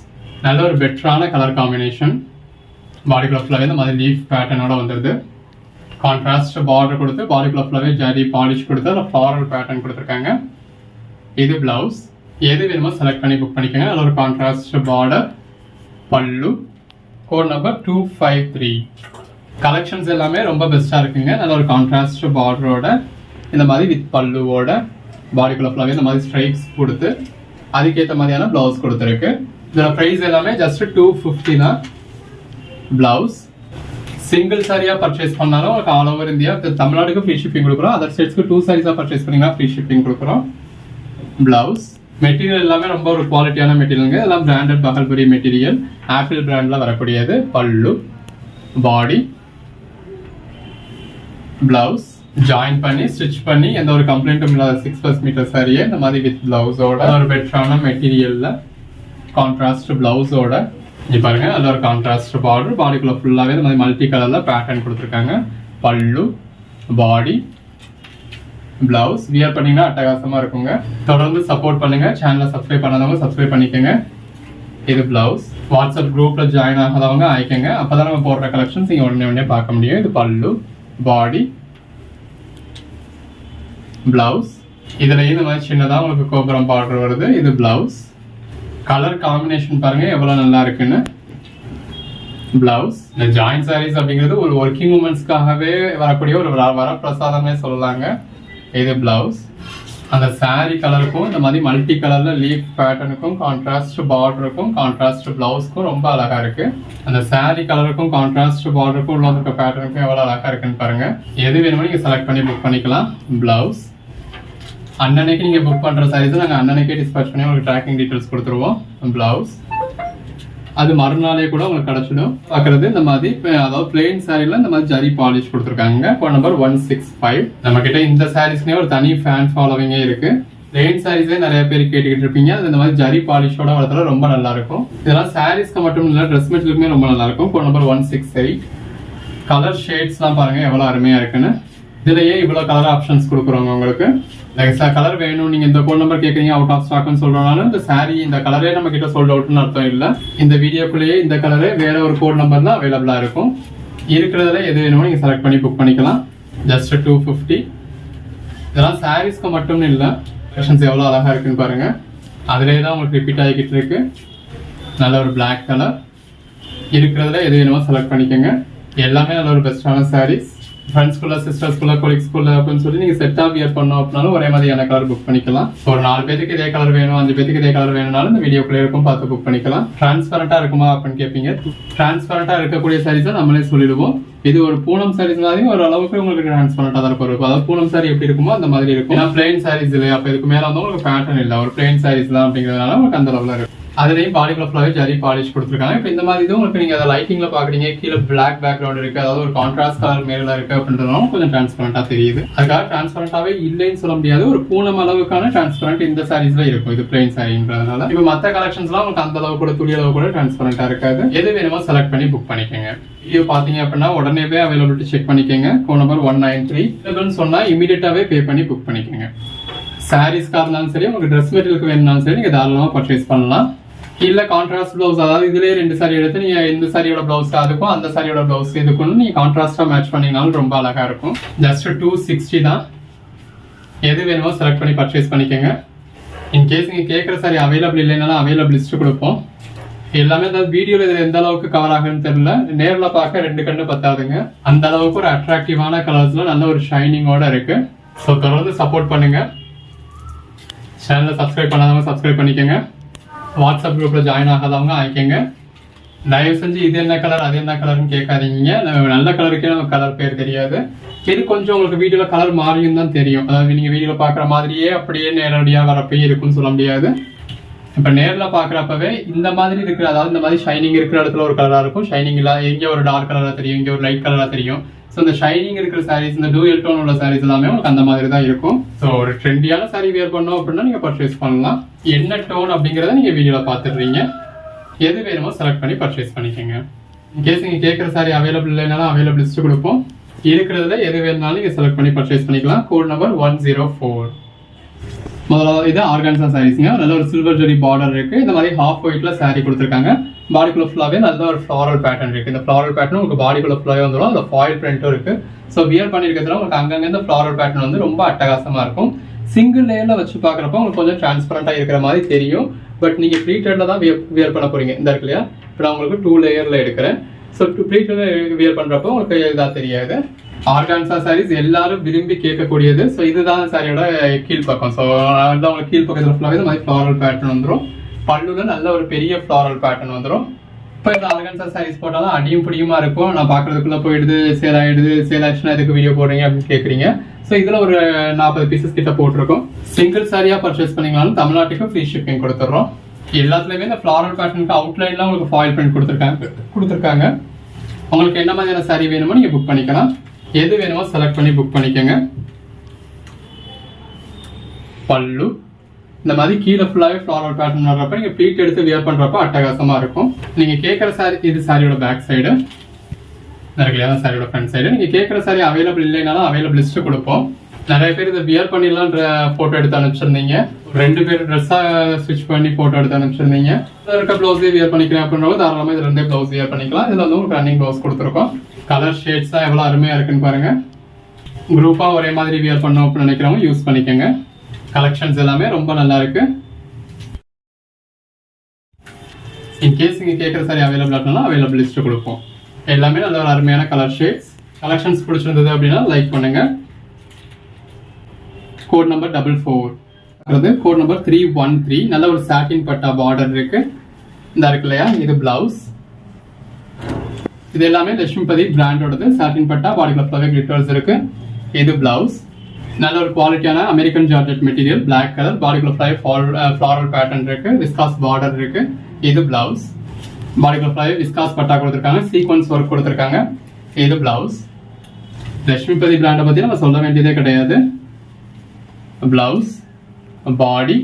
நல்ல ஒரு பெட்டரான கலர் காம்பினேஷன் பாடிக்குள்ள ஃபுல்லாகவே இந்த மாதிரி லீஃப் பேட்டர்னோட வந்துடுது கான்ட்ராஸ்ட் பார்டர் கொடுத்து பாடிக்குள்ள ஃபுல்லாகவே ஜரி பாலிஷ் கொடுத்து அதில் ஃப்ளாரல் பேட்டர்ன் கொடுத்துருக்காங்க. இது பிளவுஸ் எது வேணுமோ செலக்ட் பண்ணி புக் பண்ணிக்கோங்க. அதில் ஒரு contrast border pallu code number two five three collections எல்லாமே ரொம்ப பெஸ்ட்டாக இருக்குங்க. நல்ல ஒரு கான்ட்ராஸ்ட் பார்டரோட இந்த மாதிரி வித் பல்லுவோட பாடிக்குள்ள ஃபுல்லாகவே இந்த மாதிரி ஸ்ட்ரைப்ஸ் கொடுத்து அதுக்கேற்ற மாதிரியான ப்ளவுஸ் கொடுத்துருக்கு. இதோட ப்ரைஸ் எல்லாமே ஜஸ்ட் டூ ஃபிஃப்டி தான். ப்ளவுஸ் சிங்கிள் சாரியாக பர்ச்சேஸ் பண்ணாலும் உங்களுக்கு ஆல் ஓவர் இந்தியா தமிழ்நாடுக்கு ஃப்ரீ ஷிப்பிங் கொடுக்குறோம். அதர் ஸ்டேட்ஸ்க்கு டூ சாரீஸாக பர்ச்சேஸ் பண்ணிங்கன்னா ஃப்ரீ ஷிப்பிங் கொடுக்குறோம். ப்ளவுஸ் மெட்டீரியல் எல்லாமே ரொம்ப ஒரு குவாலிட்டியான மெட்டீரியலுங்க எல்லாம் பிராண்டட் பகல்புரி மெட்டீரியல் ஆப்பிள் பிராண்டில் வரக்கூடியது. பல்லு பாடி பிளவுஸ் ஜாயின் பண்ணி ஸ்டிச் பண்ணி எந்த ஒரு கம்ப்ளைண்ட்டும் இல்லாத சிக்ஸ் ப்ளஸ் மீட்டர் சரியே இந்த மாதிரி வித் பிளவுஸோட ஒரு பெட்டரான மெட்டீரியலில் கான்ட்ராஸ்ட் பிளவுஸோட இங்க பாருங்க அதில் ஒரு கான்ட்ராஸ்ட் பார்டர் பாடிக்குள்ளே ஃபுல்லாகவே இந்த மாதிரி மல்டி கலரில் பேட்டர்ன் கொடுத்துருக்காங்க. பல்லு பாடி பிளவுஸ் வியர் பண்ணீங்கன்னா அட்டகாசமாக இருக்குங்க. தொடர்ந்து சப்போர்ட் பண்ணுங்கள் சேனலை சப்ஸ்கிரைப் பண்ணாதவங்க சப்ஸ்கிரைப் பண்ணிக்கோங்க. இது பிளவுஸ் வாட்ஸ்அப் குரூப்பில் ஜாயின் ஆகாதவங்க ஆயிக்கங்க. அப்பதான் நம்ம போடுற கலெக்ஷன்ஸ் நீங்கள் உடனே உடனே பார்க்க முடியும். இது பல்லு பாடி பிளவுஸ் இதுல இந்த மாதிரி சின்னதாக உங்களுக்கு கோபுரம் பார்டர் வருது. இது பிளவுஸ் கலர் காம்பினேஷன் பாருங்கள் எவ்வளோ நல்லா இருக்குன்னு. பிளவுஸ் இந்த ஜாயிண்ட் சாரீஸ் அப்படிங்கிறது ஒரு ஒர்க்கிங் உமன்ஸ்க்காகவே வரக்கூடிய ஒரு வர- வரப்பிரசாதமே சொல்லலாங்க. இது பிளவுஸ் அந்த saree கலருக்கும் இந்த மாதிரி மல்டி கலர்ல லீஃப் பேட்டர்னுக்கும் கான்ட்ராஸ்ட் பார்டருக்கும் கான்ட்ராஸ்ட் பிளவுஸ்க்கும் ரொம்ப அழகா இருக்கு. அந்த saree கலருக்கும் கான்ட்ராஸ்ட் பார்டருக்கும் உள்ள இருக்க பேட்டர்னுக்கும் எவ்வளவு அழகா இருக்குன்னு பாருங்க. எது வேணுமோ நீங்க செலக்ட் பண்ணி புக் பண்ணிக்கலாம். பிளவுஸ் அன்னன்னைக்கு நீங்க புக் பண்ற சாரீஸ் நாங்க அன்னன்னைக்கே டிஸ்பேச் பண்ணி உங்களுக்கு ட்ராக்கிங் டீடைல்ஸ் கொடுத்துருவோம். பிளவுஸ் அது மறுநாளே கூட உங்களுக்கு கிடைச்சிடும். பார்க்குறது இந்த மாதிரி அதாவது பிளெயின் சாரில இந்த மாதிரி ஜரி பாலிஷ் கொடுத்துருக்காங்க. Phone number one six five நம்ம கிட்ட இந்த சாரீஸ்னே ஒரு தனி ஃபேன் ஃபாலோவிங்கே இருக்கு. பிளெயின் சாரீஸே நிறைய பேர் கேட்டுக்கிட்டு இருப்பீங்க. அது இந்த மாதிரி ஜரி பாலிஷோட வரதுல ரொம்ப நல்லா இருக்கும். இதெல்லாம் சாரீஸ்க்கு மட்டும் இல்லை ட்ரெஸ் மெட்டீரியலுக்குமே ரொம்ப நல்லா இருக்கும். Phone number one six eight colour ஷேட்ஸ்லாம் பாருங்க எவ்வளோ அருமையா இருக்குன்னு. இதுலயே இவ்வளவு கலர் ஆப்ஷன்ஸ் கொடுக்குறோங்க உங்களுக்கு. எக்ஸ்ட்ரா கலர் வேணும். நீங்க இந்த ஃபோன் நம்பர் கேக்குறீங்க அவுட் ஆஃப் ஸ்டாக்னு சொல்றனாலும் இந்த சாரி இந்த கலரே நம்ம கிட்ட சோல்ட் அவுட்னு அர்த்தம் இல்ல. இந்த வீடியோக்குள்ளேயே இந்த கலரே வேற ஒரு கோட் நம்பர் தான் அவைலபிளா இருக்கும். இருக்கிறதுல எது வேணுமோ நீங்க செலக்ட் பண்ணி புக் பண்ணிக்கலாம். ஜஸ்ட் டூ ஃபிஃப்டி இதெல்லாம் சாரீஸ்க்கு மட்டும் இல்ல. கலெக்ஷன்ஸ் எவ்வளவு அழகா இருக்குன்னு பாருங்க. அதுலயே தான் உங்களுக்கு ரிப்பீட் ஆகிக்கிட்டு இருக்கு. நல்ல ஒரு பிளாக் கலர் இருக்கிறதுல எது வேணுமோ செலக்ட் பண்ணிக்கோங்க. எல்லாமே நல்ல ஒரு பெஸ்டான சாரீஸ் ஃப்ரெண்ட்ஸ்குள்ள சிஸ்டர்ஸ்குள்ள கொலிக்ஸ்குள்ள அப்படின்னு சொல்லி நீங்க செட் ஆஃப் வியர் பண்ணோம் அப்படின்னாலும் ஒரே மாதிரியான கலர் புக் பண்ணிக்கலாம். ஒரு நாலு பேருக்கு இதே கலர் வேணும் அஞ்சு பேருக்கு இதே கலர் வேணும்னாலும் இந்த வீடியோக்குள்ளே இருக்கும் பார்த்து புக் பண்ணிக்கலாம். டிரான்ஸ்பரண்டா இருக்குமா அப்படின்னு கேட்பீங்க டிரான்ஸ்பரண்டா இருக்கக்கூடிய சாரீஸை நம்மளே சொல்லிடுவோம். இது ஒரு பூனம் சாரீஸ் மாதிரி ஒரு அளவுக்கு உங்களுக்கு டிரான்ஸ்பரண்டா தான் இருக்கும். அதாவது பூனம் சாரி எப்படி இருக்குமோ அந்த மாதிரி இருக்கும். ஏன்னா பிளெயின் சாரீஸ் இல்லையா? அப்ப இதுக்கு மேல வந்து உங்களுக்கு பேட்டர்ன் இல்லை. ஒரு பிளெயின் சாரீஸ் தான் அப்படிங்கிறதுனால உங்களுக்கு அந்த லெவலில் இருக்கும். அதுலேயும் பாடி ஃபுல்லாவே ஜரி பாலிஷ் கொடுத்துருக்காங்க. இப்போ இந்த மாதிரி இதுவும் உங்களுக்கு நீங்கள் அதை லைட்டிங்கில் பார்க்குறீங்க கீழே பிளாக் பேக்ரவுண்ட் இருக்குது அதாவது ஒரு கான்ட்ராஸ்ட் கலர் மேல இருக்கு அப்படின்றதுனால கொஞ்சம் டிரான்ஸ்பரண்ட்டாக தெரியுது. அதுக்காக டிரான்ஸ்பரண்ட்டாகவே இல்லைன்னு சொல்ல முடியாது. ஒரு பூனம் அளவுக்கான டிரான்ஸ்பரண்ட் இந்த சாரீஸில் இருக்கும். இது பிளைன் சாரின்றதுனால இப்போ மற்ற கலெக்ஷன்ஸ்லாம் உங்களுக்கு அந்த அளவு கூட துளி அளவு கூட டிரான்ஸ்பரண்ட்டாக இருக்காது. எது வேணுமோ செலக்ட் பண்ணி புக் பண்ணிக்கோங்க. இது பார்த்தீங்க அப்படின்னா உடனேவே அவைலபிலிட்டி செக் பண்ணிக்கோங்க. Phone number one nine three சொன்னால் இமீடியட்டாகவே பே பண்ணி புக் பண்ணிக்கோங்க. சாரீஸ்க்காக இருந்தாலும் சரி உங்களுக்கு ட்ரெஸ் மெட்டீரியலுக்கு வேணும்னாலும் சரி நீங்கள் தாராளமாக பர்ச்சேஸ் பண்ணலாம். இல்ல கான்ட்ராஸ்ட் பிளவுஸ் அதாவது இதுலயே ரெண்டு சாரி எடுத்து நீங்க இந்த சாரியோட பிளவுஸ் அதுக்கும் அந்த சாரியோட பிளவுஸ் இதுக்கும் நீங்க கான்ட்ராஸ்டா மேட்ச் பண்ணினாலும் ரொம்ப அழகா இருக்கும். ஜஸ்ட் டூ சிக்ஸ்டி தான். எது வேணுமோ செலக்ட் பண்ணி பர்ச்சேஸ் பண்ணிக்கோங்க. இன்கேஸ் நீங்க கேட்குற சாரி அவைலபிள் இல்லைனாலும் அவைலபிள் லிஸ்ட் கொடுப்போம். எல்லாமே அதாவது வீடியோல இதுல எந்த அளவுக்கு கவர் ஆகுன்னு தெரியல. நேர்ல பார்க்க ரெண்டு கண்ணு பத்தாதுங்க. அந்த அளவுக்கு ஒரு அட்ராக்டிவான கலர்ஸ்ல நல்ல ஒரு ஷைனிங்கோட இருக்கு. ஸோ தொடர்ந்து சப்போர்ட் பண்ணுங்க. சேனலை சப்ஸ்கிரைப் பண்ணாதவங்க சப்ஸ்கிரைப் பண்ணிக்கோங்க. வாட்ஸ்அப் குரூப்பில் ஜாயின் ஆகாதவங்க ஆயிக்கங்க தயவு செஞ்சு இது என்ன கலர் அது என்ன கலர்னு கேட்காதீங்க. நம்ம நல்ல கலருக்கே நம்ம கலர் பேர் தெரியாது. இது கொஞ்சம் உங்களுக்கு வீடியோவில் கலர் மாறியும் தான் தெரியும். அதாவது நீங்கள் வீடியோவில் பார்க்குற மாதிரியே அப்படியே நேரடியாக வரப்பே இருக்குன்னு சொல்ல முடியாது. இப்போ நேரில் பார்க்குறப்பவே இந்த மாதிரி இருக்கிற அதாவது இந்த மாதிரி ஷைனிங் இருக்கிற இடத்துல ஒரு கலராக இருக்கும். ஷைனிங் இல்லாத எங்கே ஒரு டார்க் கலராக தெரியும் இங்கே ஒரு லைட் கலராக தெரியும். ஸோ இந்த ஷைனிங் இருக்கிற சாரீஸ் இந்த டூயல் டோன் உள்ள சாரீஸ் எல்லாமே உங்களுக்கு அந்த மாதிரி தான் இருக்கும். ஸோ ஒரு ட்ரெண்டியான சாரீ வேர் பண்ணோம் அப்படின்னா நீங்க பர்ச்சேஸ் பண்ணலாம். என்ன டோன் அப்படிங்கறத நீங்க வீடியோல பாத்துடுறீங்க எது வேணுமோ செலக்ட் பண்ணி பர்ச்சேஸ் பண்ணிக்கோங்க. இன்கேஸ் நீங்க கேட்குற சாரி அவைலபிள் இல்லைனாலும் அவைலபிள் லிஸ்ட் கொடுப்போம். இருக்கிறதுல எது வேணும்னாலும் நீங்க செலக்ட் பண்ணி பர்ச்சேஸ் பண்ணிக்கலாம். Code number one zero four முதலாவது இது ஆர்கான்சா சாரீஸ்ங்க நல்ல ஒரு சில்வர் ஜெரி பார்டர் இருக்கு. இந்த மாதிரி ஹாஃப் ஒயிட்ல saree கொடுத்துருக்காங்க. பாடிக்குள்ள ஃபுல்லாகவே நல்ல ஒரு ஃப்ளாரல் பேட்டர்ன் இருக்குது இந்த ஃப்ளாரல் பேட்டர்ன் உங்களுக்கு பாடிக்குள்ள ஃபுல்லாகவே வந்துடும் அந்த ஃபாயில் பிரிண்ட்டும் இருக்குது ஸோ வியர் பண்ணியிருக்கிறதுல உங்களுக்கு அங்கங்கே இந்த ஃப்ளாரல் பேட்டர்ன் வந்து ரொம்ப அட்டகாசமாக இருக்கும். சிங்கிள் லேயரில் வச்சு பார்க்குறப்ப உங்களுக்கு கொஞ்சம் டிரான்ஸ்பரண்டா இருக்கிற மாதிரி தெரியும். பட் நீங்கள் ப்ளீட்டட்ல தான் வியர் பண்ண போகிறீங்க இந்த இருக்கு இல்லையா? இப்போ நான் உங்களுக்கு டூ லேயரில் எடுக்கிறேன். ஸோ ப்ளீட்டட்ல வியர் பண்ணுறப்போ உங்களுக்கு இதாக தெரியாது. ஆர்கான்சா சாரீஸ் எல்லாரும் விரும்பி கேட்கக்கூடியது. ஸோ இதுதான் சாரியோட கீழ்ப்பக்கம். ஸோ வந்து உங்களுக்கு கீழ்ப்பக்கத்தில் ஃபுல்லாகவே இந்த மாதிரி ஃப்ளாரல் பேட்டர்ன் வந்துடும் பல்லுல நல்ல ஒரு பெரிய ஃப்ளாரல் பேட்டர்ன் வந்துடும் இப்போ இந்த அலகன்சா சாரீஸ் போட்டாலும் அடியும் பிடியுமா இருக்கும். நான் பார்க்குறதுக்குள்ளே போயிடுது சேல் ஆகிடுது சேல் ஆச்சுன்னா எதுக்கு வீடியோ போடுறீங்க அப்படின்னு கேட்குறீங்க ஸோ இதில் ஒரு நாற்பது பீசஸ் கிட்ட போட்டிருக்கோம். சிங்கிள் சாரியாக பர்ச்சேஸ் பண்ணீங்கனாலும் தமிழ்நாட்டுக்கு ஃப்ரீ ஷிப்பிங் கொடுத்துட்றோம் எல்லாத்துலேயுமே இந்த ஃப்ளாரல் பேட்டர்னுக்கு அவுட்லைன்லாம் உங்களுக்கு ஃபாயில் பிரிண்ட் கொடுத்துருக்காங்க கொடுத்துருக்காங்க. உங்களுக்கு என்ன மாதிரியான சாரி வேணுமோ நீங்கள் புக் பண்ணிக்கலாம். எது வேணுமோ செலக்ட் பண்ணி புக் பண்ணிக்கோங்க. பல்லு. இந்த மாதிரி கீழே ஃபுல்லாகவே ஃப்ளாரல் பேட்டர்ன் வர்றப்ப நீங்கள் ப்ளீட் எடுத்து வியர் பண்ணுறப்ப அட்டகாசமாக இருக்கும். நீங்கள் கேட்குற சாரி இது சாரியோட பேக் சைடு நிறையா சாரியோட ஃப்ரண்ட் சைடு நீங்கள் கேட்குற சாரி அவைலபிள் இல்லைனாலும் அவைலபிள் லிஸ்ட்டு கொடுப்போம். நிறைய பேர் இதை வியர் பண்ணிடலான்ற ஃபோட்டோ எடுத்து அனுப்பிச்சிருந்தீங்க. ரெண்டு பேர் ட்ரெஸ்ஸாக ஸ்விட்ச் பண்ணி ஃபோட்டோ எடுத்து அனுப்பிச்சிருந்தீங்க. இதில் இருக்க ப்ளவுஸே வியர் பண்ணிக்கிறேன் அப்படின்றவங்க தாராளமாக இது ரெண்டே ப்ளவுஸ் வியர் பண்ணிக்கலாம். இதில் வந்து ஒரு ரன்னிங் ப்ளவுஸ் கொடுத்துருக்கோம். கலர் ஷேட்ஸாக எவ்வளோ அருமையாக இருக்குன்னு பாருங்கள் குரூப்பாக ஒரே மாதிரி வியர் பண்ணோம் அப்படின்னு நினைக்கிறவங்க யூஸ் பண்ணிக்கோங்க. கலெக்ஷன்ஸ் எல்லாமே ரொம்ப நல்லா இருக்கு. இன்கேஸ் நீங்கள் கேட்குற சாரி அவைலபிள் அப்படின்னா அவைலபிள் லிஸ்ட் கொடுப்போம். எல்லாமே நல்ல ஒரு அருமையான கலர் ஷேட்ஸ் கலெக்ஷன்ஸ் பிடிச்சிருந்தது அப்படின்னா லைக் பண்ணுங்க. கோட் நம்பர் டபுள் ஃபோர் அதாவது code number three one three நல்ல ஒரு சாட்டின் பட்டா பார்டர் இருக்கு. இந்த இருக்கு இல்லையா? இது பிளவுஸ் இது எல்லாமே லட்சுமிபதி பிராண்டோடது சாட்டின் பட்டா பாடி கிளப்லாவே கிளிட்டர்ஸ் இருக்கு. இது பிளவுஸ் நல்ல ஒரு குவாலிட்டியான American georgette material black colour body கிளப்லாவே floral pattern இருக்கு விஸ்காஸ் பார்டர் இருக்கு. இது பிளவுஸ் பாடி கிளப்லாவே விஸ்காஸ் பட்டா கொடுத்துருக்காங்க சீக்வன்ஸ் ஒர்க் கொடுத்துருக்காங்க. இது பிளவுஸ் லட்சுமிபதி பிராண்டை பத்தி நம்ம சொல்ல வேண்டியதே கிடையாது. பிளவுஸ் பாடி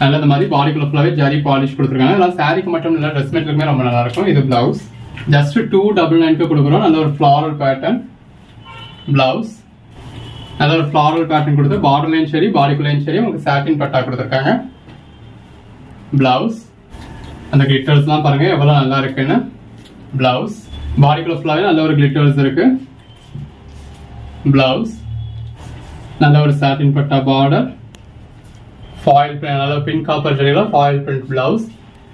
நல்ல இந்த மாதிரி பாடிக்குள்ள ஃபுல்லாவே ஜாரி பாலிஷ் கொடுத்துருக்காங்க இதெல்லாம் சாரிக்கு மட்டும் இல்லை ட்ரெஸ் மெட்டீரியலுமே ரொம்ப நல்லா இருக்கும் இது பிளவுஸ் ஜஸ்ட் டூ டபுள் நைன்க்கு கொடுக்குறோம். நல்ல ஒரு ஃப்ளாரல் பேட்டர்ன் பிளவுஸ் நல்ல ஒரு ஃப்ளாரல் பேட்டர்ன் கொடுத்து பார்டர்லையும் சரி பாடிக்குள்ளேயும் சரி உங்களுக்கு சாட்டின் பட்டா கொடுத்துருக்காங்க. பிளவுஸ் அந்த கிளிட்டர்ஸ்லாம் பாருங்க எவ்வளோ நல்லா இருக்குன்னு. பிளவுஸ் பாடிக்குள்ள ஃபுல்லாகவே நல்ல ஒரு கிளிட்டர்ஸ் இருக்கு. பிளவுஸ் நல்ல ஒரு சாட்டின் பட்டா பார்டர் ஃபாயில் பிரிண்ட் அதாவது பின் காப்பர் ஜெரியில் ஃபாயில் பிரிண்ட் பிளவுஸ்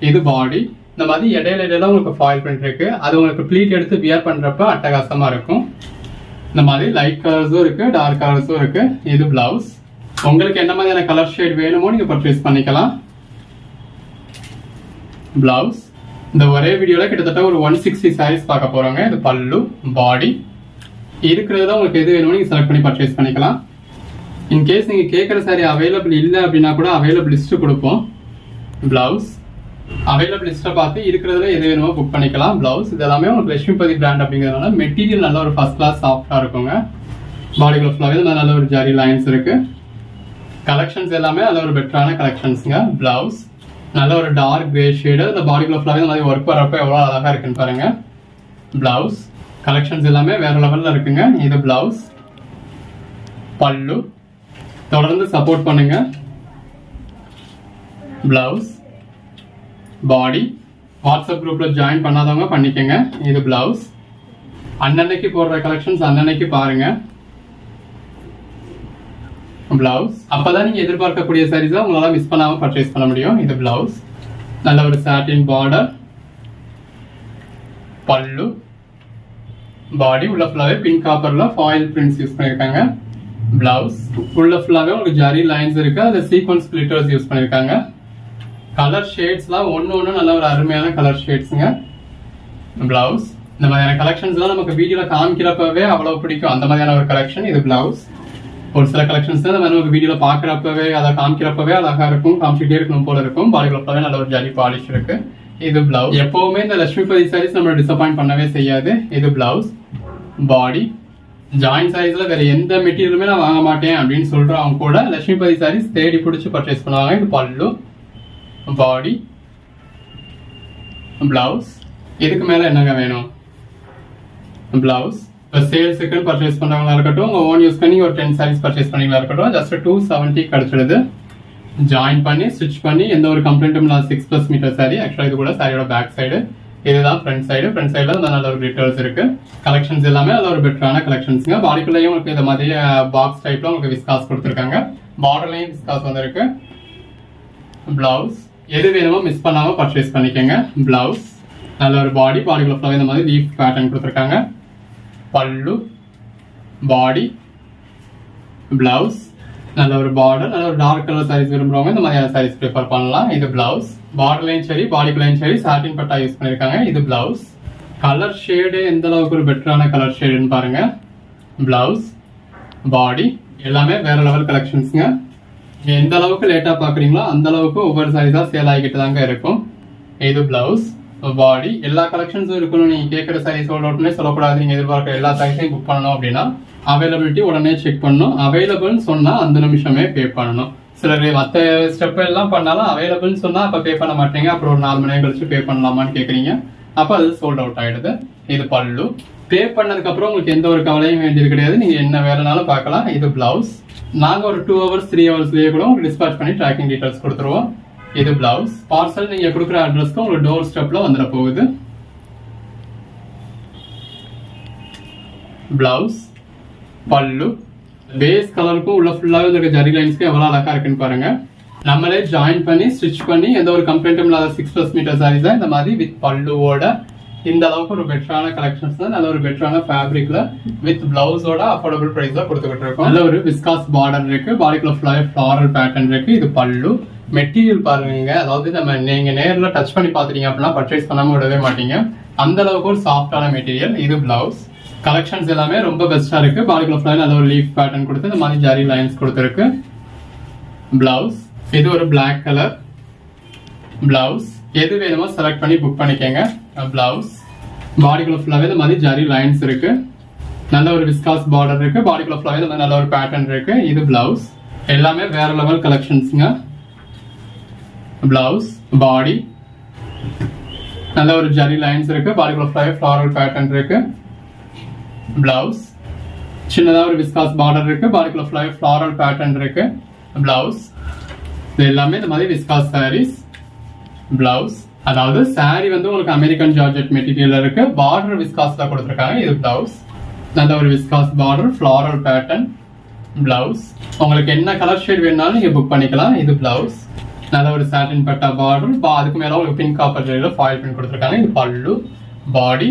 இது பாடி இந்த மாதிரி இடையில இடையில உங்களுக்கு ஃபாயில் பிரிண்ட் இருக்கு. அது உங்களுக்கு ப்ளீட் எடுத்து வியர் பண்ணுறப்ப அட்டகாசமாக இருக்கும். இந்த மாதிரி லைட் கலர்ஸும் இருக்கு டார்க் கலர்ஸும் இருக்கு. இது பிளவுஸ் உங்களுக்கு என்ன மாதிரியான கலர் ஷேட் வேணுமோ நீங்க பர்ச்சேஸ் பண்ணிக்கலாம். பிளவுஸ் இந்த ஒரே வீடியோல கிட்டத்தட்ட ஒரு ஒன் சிக்ஸ்டி சாரீஸ் பார்க்க போறோங்க. இது பல்லு பாடி இருக்கிறதுல உங்களுக்கு எது வேணுமோ நீங்க செலக்ட் பண்ணி பர்ச்சேஸ் பண்ணிக்கலாம். இன்கேஸ் நீங்க கேட்குற சாரி அவைலபிள் இல்லை அப்படின்னா கூட அவைலபிள் லிஸ்ட் கொடுப்போம். பிளவுஸ் அவைலபிள் லிஸ்ட்டை பார்த்து இருக்கிறதுல எது வேணுமோ புக் பண்ணிக்கலாம். பிளவுஸ் இது எல்லாமே உங்களுக்கு லட்சுமிபதி பிராண்ட் அப்படிங்கிறதுனால மெட்டீரியல் நல்ல ஒரு ஃபர்ஸ்ட் கிளாஸ் சாஃப்டாக இருக்குங்க. பாடி ஃபுல்லாகவே நல்ல நல்ல ஒரு ஜாரி லைன்ஸ் இருக்கு. கலெக்ஷன்ஸ் எல்லாமே நல்ல ஒரு பெட்டரான கலெக்ஷன்ஸுங்க பிளவுஸ் நல்ல ஒரு டார்க் கிரே ஷேடு இந்த பாடி ஃபுல்லாகவே மாதிரி ஒர்க் வரப்போ எவ்வளோ அழகாக இருக்குன்னு பாருங்க. பிளவுஸ் கலெக்ஷன்ஸ் எல்லாமே வேற லெவலில் இருக்குங்க. இது பிளவுஸ் பல்லு தொடர்ந்து சப்போர்ட் பண்ணுங்க. பிளவுஸ் பாடி வாட்ஸ்அப் குரூப்பில் ஜாயின் பண்ணாதவங்க பண்ணிக்கங்க. இது பிளவுஸ் அன்னன்னைக்கு போடுற கலெக்ஷன்ஸ் அன்னன்னைக்கு பாருங்க. பிளவுஸ் அப்பதான் நீங்க எதிர்பார்க்கக்கூடிய சாரீஸை உங்களால மிஸ் பண்ணாம பர்ச்சேஸ் பண்ண முடியும். இது பிளவுஸ் நல்ல ஒரு சாட்டின் பார்டர் பல்லு. பாடி உள்ள ஃபுல்லாவே பிங்க் காப்பர்ல ஃபாயில் பிரிண்ட்ஸ் யூஸ் பண்ணியிருக்காங்க பிளவுஸ் உள்ள ஃபுல்லாவே உங்களுக்கு ஜரி லைன்ஸ் இருக்கு. அதில் சீக்வன்ஸ் கிளிட்டர்ஸ் யூஸ் பண்ணிருக்காங்க. கலர் ஷேட்ஸ்லாம் ஒன்று ஒன்று நல்ல ஒரு அருமையான கலர் ஷேட்ஸுங்க பிளவுஸ் இந்த மாதிரியான கலெக்ஷன்ஸ்லாம் நமக்கு வீடியோவில் காமிக்கிறப்பவே அவ்வளோ பிடிக்கும். அந்த மாதிரியான ஒரு கலெக்ஷன் இது பிளவுஸ் ஒரு சில கலெக்ஷன்ஸ் தான் நம்ம வீடியோவில் பார்க்குறப்பவே அதை காமிக்கிறப்பவே அழகாக இருக்கும். காமிச்சிட்டே இருக்கணும் போல இருக்கும். பாடிக்குள்ளப்பவே நல்ல ஒரு ஜாலி பாலிஷ் இருக்கு. இது பிளவுஸ் எப்பவுமே இந்த லட்சுமிபதி சாரீஸ் நம்ம டிசப்பாயிண்ட் பண்ணவே செய்யாது. இது பிளவுஸ் பாடி ஜாயின் சாரீஸ்ல வேற எந்த மெட்டீரியலுமே நான் வாங்க மாட்டேன் அப்படின்னு சொல்றவங்க கூட லட்சுமிபதி சாரீஸ் தேடி பிடிச்சி பர்ச்சேஸ் பண்ணுவாங்க. இது பல்லு. பாடி பிளவுஸ் இதுக்கு மேலே என்னங்க வேணும்? பிளவுஸ் இப்போ சேல்ஸுக்குன்னு பர்ச்சேஸ் பண்ணுறவங்களா இருக்கட்டும் உங்கள் ஓன் யூஸ் பண்ணி ஒரு டென் சாரீஸ் பர்ச்சேஸ் பண்ணிங்களா இருக்கட்டும் ஜஸ்ட் டூ செவன்ட்டி கிடச்சிடுது ஜாயின் பண்ணி ஸ்டிச் பண்ணி எந்த ஒரு கம்ப்ளைண்ட்டும் இல்லை சிக்ஸ் ப்ளஸ் மீட்டர் சாரி ஆக்சுவலாக இது கூட சாரியோட பேக் சைடு இதுதான் ஃப்ரண்ட் சைடு ஃப்ரண்ட் சைடில் நல்ல ஒரு glitters இருக்கு. கலெக்ஷன்ஸ் எல்லாமே அது ஒரு பெட்டரான கலெக்ஷன்ஸுங்க பாடிக்குள்ளேயும் உங்களுக்கு இந்த மாதிரி பாக்ஸ் டைப்பில் உங்களுக்கு விஸ்காஸ் கொடுத்துருக்காங்க. பார்டர்லையும் விஸ்காஸ் வந்திருக்கு. பிளவுஸ் எது வேணுமோ மிஸ் பண்ணாம பர்ச்சேஸ் பண்ணிக்கோங்க. பிளவுஸ் நல்ல ஒரு பாடி பாடிக்குள்ள ஃபுல்லாக இந்த மாதிரி லீஃப் பேட்டர்ன் கொடுத்துருக்காங்க. பல்லு பாடி பிளவுஸ் நல்ல ஒரு பார்டர் நல்ல ஒரு டார்க் கலர் சாரீஸ் விரும்புறவங்க இந்த மாதிரியான சாரீஸ் ப்ரிஃபர் பண்ணலாம். இது பிளவுஸ் பார்டர்லையும் சரி பாடிக்குள்ளையும் சரி சாட்டின் பட்டா யூஸ் பண்ணியிருக்காங்க இது பிளவுஸ் கலர் ஷேடு எந்த அளவுக்கு ஒரு பெட்டரான கலர் ஷேடுன்னு பாருங்க. பிளவுஸ் பாடி எல்லாமே வேற லெவல் கலெக்ஷன்ஸுங்க நீங்கள் எந்த அளவுக்கு லேட்டாக பார்க்குறீங்களோ அந்த அளவுக்கு ஒவ்வொரு சாரீஸா சேல் ஆகிக்கிட்டு தாங்க இருக்கும். இது பிளவுஸ் பாடி எல்லா கலெக்ஷன்ஸும் இருக்கணும். நீங்கள் கேட்குற சாரீஸ் சோல்ட் அவுட்னே சொல்லக்கூடாது. நீங்கள் எதிர்பார்க்குற எல்லா சாரீஸையும் புக் பண்ணணும் அப்படின்னா அவைலபிலிட்டி உடனே செக் பண்ணணும். அவைலபிள்னு சொன்னால் அந்த நிமிஷமே பே பண்ணணும். சிலர் மற்ற ஸ்டெப் எல்லாம் பண்ணாலும் அவைலபிள்னு சொன்னால் அப்போ பே பண்ண மாட்டீங்க. அப்புறம் ஒரு நாலு மணி நேரம் கழிச்சு பே பண்ணலாமான்னு கேட்குறீங்க அப்போ அது சோல்ட் அவுட் ஆகிடுது இது பல்லு. பே பண்ணதுக்கப்புறம் உங்களுக்கு எந்த ஒரு கவலையும் வேண்டியது கிடையாது. நீங்கள் என்ன வேலைனாலும் பார்க்கலாம். இது பிளவுஸ் நாங்கள் ஒரு டூ ஹவர்ஸ் த்ரீ ஹவர்ஸ்லேயே கூட உங்களுக்கு டிஸ்பேச் பண்ணி ட்ராக்கிங் டீட்டெயில்ஸ் கொடுத்துருவோம். இது பிளவுஸ் பார்சல் நீங்கள் கொடுக்குற அட்ரஸ்க்கு உங்களுக்கு டோர் ஸ்டெப்பில் வந்துட போகுது. பிளவுஸ் பல்லு. பேஸ் கலருக்கும் உள்ள ஃபுல்லாகவே இருக்க ஜரி லைன்ஸ்க்கு எவ்வளோ அழகா இருக்குன்னு பாருங்கள் நம்மளே ஜாயின் பண்ணி ஸ்டிச் பண்ணி எந்த ஒரு கம்ப்ளைண்ட்டும் இல்லாத சிக்ஸ் ப்ளஸ் மீட்டர் சாரீஸ் இந்த மாதிரி வித் பல்லுவோட இந்த அளவுக்கு ஒரு பெட்டரான கலெக்ஷன்ஸ் தான். நல்ல ஒரு பெட்டரான ஃபேப்ரிக்ல வித் பிளவுஸோட அஃபோர்டபுள் பிரைஸ்ல கொடுத்துக்கிட்டு இருக்கோம் நல்ல ஒரு விஸ்காஸ் பார்டர் இருக்கு. பாடிக்குள்ள ஃபுல்லாவே ஃபிளாரல் பேட்டர்ன் இருக்கு. இது பல்லு. மெட்டீரியல் பாருங்க அதாவது நம்ம நீங்க நேர்ல டச் பண்ணி பாத்துட்டீங்க அப்படின்னா பர்ச்சேஸ் பண்ணாம விடவே மாட்டீங்க. அந்த அளவுக்கு ஒரு சாஃப்டான மெட்டீரியல் இது பிளவுஸ் கலெக்ஷன்ஸ் எல்லாமே ரொம்ப பெஸ்டா இருக்கு. பாடிக்குள்ள ஃபிளவர் நல்ல ஒரு லீஃப் பேட்டர்ன் கொடுத்து இந்த மாதிரி ஜாரி லைன்ஸ் கொடுத்துருக்கு. பிளவுஸ் இது ஒரு பிளாக் கலர் பிளவுஸ் எது வேணுமோ செலக்ட் பண்ணி புக் பண்ணிக்கங்க. பிளவுஸ் பாடிக்குள்ள ஃபுல்லாவே இந்த மாதிரி ஜரி லைன்ஸ் இருக்கு. நல்ல ஒரு விஸ்காஸ் பார்டர் இருக்கு. பாடிக்குள்ள ஃபுல்லாவே இந்த மாதிரி நல்ல ஒரு பேட்டர்ன் இருக்கு. இது பிளவுஸ் எல்லாமே வேற லெவல் கலெக்ஷன்ஸுங்க பிளவுஸ் பாடி நல்ல ஒரு ஜரி லைன்ஸ் இருக்கு. பாடிக்குள்ள ஃபுல்லாவே ஃபிளாரல் பேட்டர்ன் இருக்கு. பிளவுஸ் சின்னதாக ஒரு விஸ்காஸ் பார்டர் இருக்கு. பாடிக்குள்ள ஃபுல்லாவே ஃபிளாரல் பேட்டர்ன் இருக்கு. பிளவுஸ் இது எல்லாமே இந்த மாதிரி விஸ்காஸ் சாரீஸ் பிளவுஸ் அதாவது சாரி வந்து உங்களுக்கு அமெரிக்கன் ஜார்ஜெட் மெட்டீரியல் இருக்கு. பார்டர் விஸ்காஸ்ல கொடுத்துருக்காங்க. இது பிளவுஸ் நல்ல ஒரு viscose border floral pattern blouse உங்களுக்கு என்ன கலர் ஷேட் வேணாலும் நீங்க புக் பண்ணிக்கலாம். இது பிளவுஸ் நல்ல ஒரு சாட்டின் பட்டா பார்டர் அதுக்கு மேல உங்களுக்கு பிங்க் காப்பர் ஃபாயில் பின் கொடுத்துருக்காங்க. இது பல்லு பாடி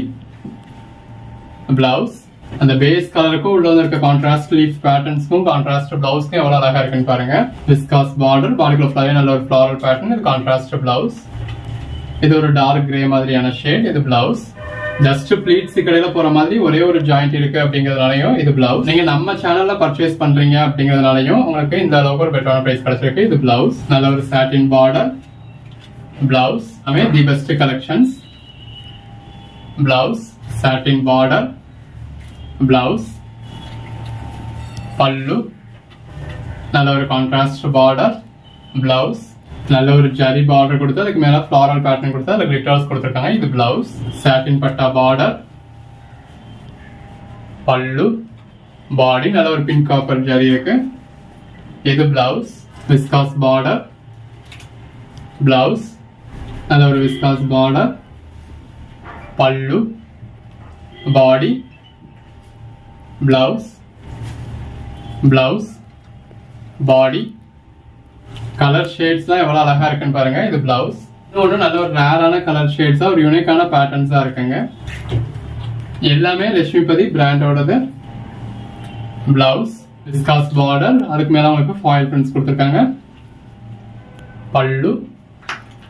பிளவுஸ் அந்த பேஸ் கலருக்கும் உள்ள இருக்க கான்ட்ராஸ்ட் லீஃப் பேட்டர்ன்ஸ்க்கும் கான்ட்ராஸ்ட் பிளவுஸ்க்கும் எவ்வளவு அழகா இருக்குன்னு பாருங்க. விஸ்காஸ் பார்டர் பாடிக்குள்ள நல்ல ஒரு ஃபிளாரல் பேட்டர்ன் இது கான்ட்ராஸ்ட் பிளவுஸ் இது ஒரு டார்க் கிரே மாதிரியான ஷேட் இது பிளவுஸ் ஜஸ்ட் ப்ளீட்ஸ் கடையில போற மாதிரி ஒரே ஒரு ஜாயிண்ட் இருக்கு அப்படிங்கறதுனாலயும் இது பிளவுஸ் நீங்க நம்ம சேனல்ல பர்ச்சேஸ் பண்றீங்க அப்படிங்கறதுனாலயும் உங்களுக்கு இந்த அளவுக்கு ஒரு பெட்டரான பிரைஸ் கிடைச்சிருக்கு. இது பிளவுஸ் நல்ல ஒரு satin border blouse away the best collections blouse satin border blouse pallu. நல்ல ஒரு கான்ட்ராஸ்ட் பார்டர் பிளவுஸ் நல்ல ஒரு ஜரி பார்டர் கொடுத்து அதுக்கு மேல ஃபிளாரல் பேட்டர்ன் கொடுத்து அதுல கிளிட்டர்ஸ் கொடுத்துருக்காங்க. இது பிளவுஸ் சாட்டின் பட்டா பார்டர் பல்லு பாடி நல்ல ஒரு பிங்க் காப்பர் ஜரி இருக்கு. இது பிளவுஸ் விஸ்காஸ் பார்டர் பிளவுஸ் நல்ல ஒரு viscose border pallu body blouse blouse body colour ஷேட்ஸ்லாம் எவ்வளோ அழகாக இருக்குன்னு பாருங்க. இது பிளவுஸ் இன்னொன்று நல்ல ஒரு ரேரான கலர் ஷேட்ஸாக ஒரு யூனிக்கான பேட்டர்ன்ஸாக இருக்குங்க. எல்லாமே லட்சுமிபதி பிராண்டோடது பிளவுஸ் விஸ்காஸ் பார்டர் அதுக்கு மேலே உங்களுக்கு ஃபாயில் பிரிண்ட்ஸ் கொடுத்துருக்காங்க. பல்லு.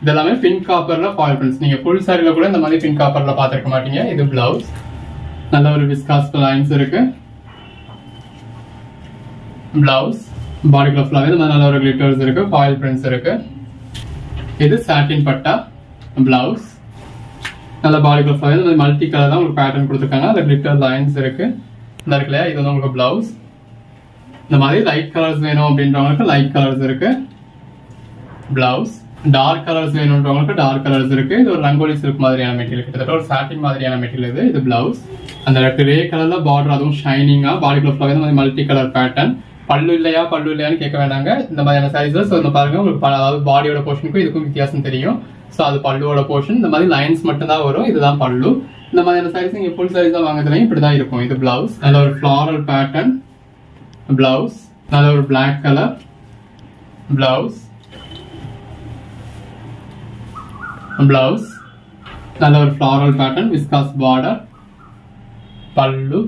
இதெல்லாமே பின் காப்பரில் ஃபாயில் பிரிண்ட்ஸ் நீங்கள் ஃபுல் சாரியில் கூட இந்த மாதிரி பிங்க் காப்பரில் பார்த்துருக்க மாட்டீங்க. இது பிளவுஸ் நல்ல ஒரு விஸ்காஸ் லைன்ஸ் இருக்கு. பிளவுஸ் பாடி ஃபுல்லாவே இந்த நல்ல ஒரு கிளிட்டர்ஸ் இருக்கு பாயில் பிரிண்ட்ஸ் இருக்கு இது சாட்டின் பட்டா பிளவுஸ் நல்ல பாடி ஃபுல்லாவே இந்த மல்டி கலர் தான் உங்களுக்கு பேட்டர்ன் கொடுத்துருக்காங்க. அந்த கிளிட்டர் லைன்ஸ் இருக்கு. இந்த இருக்கு இல்லையா? இது வந்து உங்களுக்கு பிளவுஸ் இந்த மாதிரி லைட் கலர்ஸ் வேணும் அப்படின்றவங்களுக்கு லைட் கலர்ஸ் இருக்கு. பிளவுஸ் டார்க் கலர்ஸ் வேணுன்றவங்களுக்கு டார்க் கலர்ஸ் இருக்கு. இது ஒரு ரங்கோலி சில்க் மாதிரியான மெட்டீரியல் கிட்டத்தட்ட ஒரு சாட்டின் மாதிரியான மெட்டீரியல் இது. இது பிளவுஸ் அந்த கிரே கலர்ல பார்டர் அதுவும் ஷைனிங்கா பாடி ஃபுல்லாவே மாதிரி மல்டி கலர் பேட்டர்ன் பல்லு இல்லையா பல்லு இல்லையான்னு கேட்க வேண்டாங்க. இந்த மாதிரியான சைஸஸ் ஸோ இந்த பாருங்க உங்களுக்கு அதாவது பாடியோட போர்ஷனுக்கும் இதுக்கும் வித்தியாசம் தெரியும். ஸோ அது பல்லுவோட போர்ஷன் இந்த மாதிரி லைன்ஸ் மட்டும்தான் வரும். இதுதான் பல்லு. இந்த மாதிரியான சைஸ் நீங்கள் ஃபுல் சைஸா வாங்குறதுலையும் இப்படி தான் இருக்கும். இது பிளவுஸ் நல்ல ஒரு ஃப்ளாரல் பேட்டர்ன் பிளவுஸ் நல்ல ஒரு பிளாக் கலர் பிளவுஸ் பிளவுஸ் நல்ல ஒரு floral pattern viscose border pallu.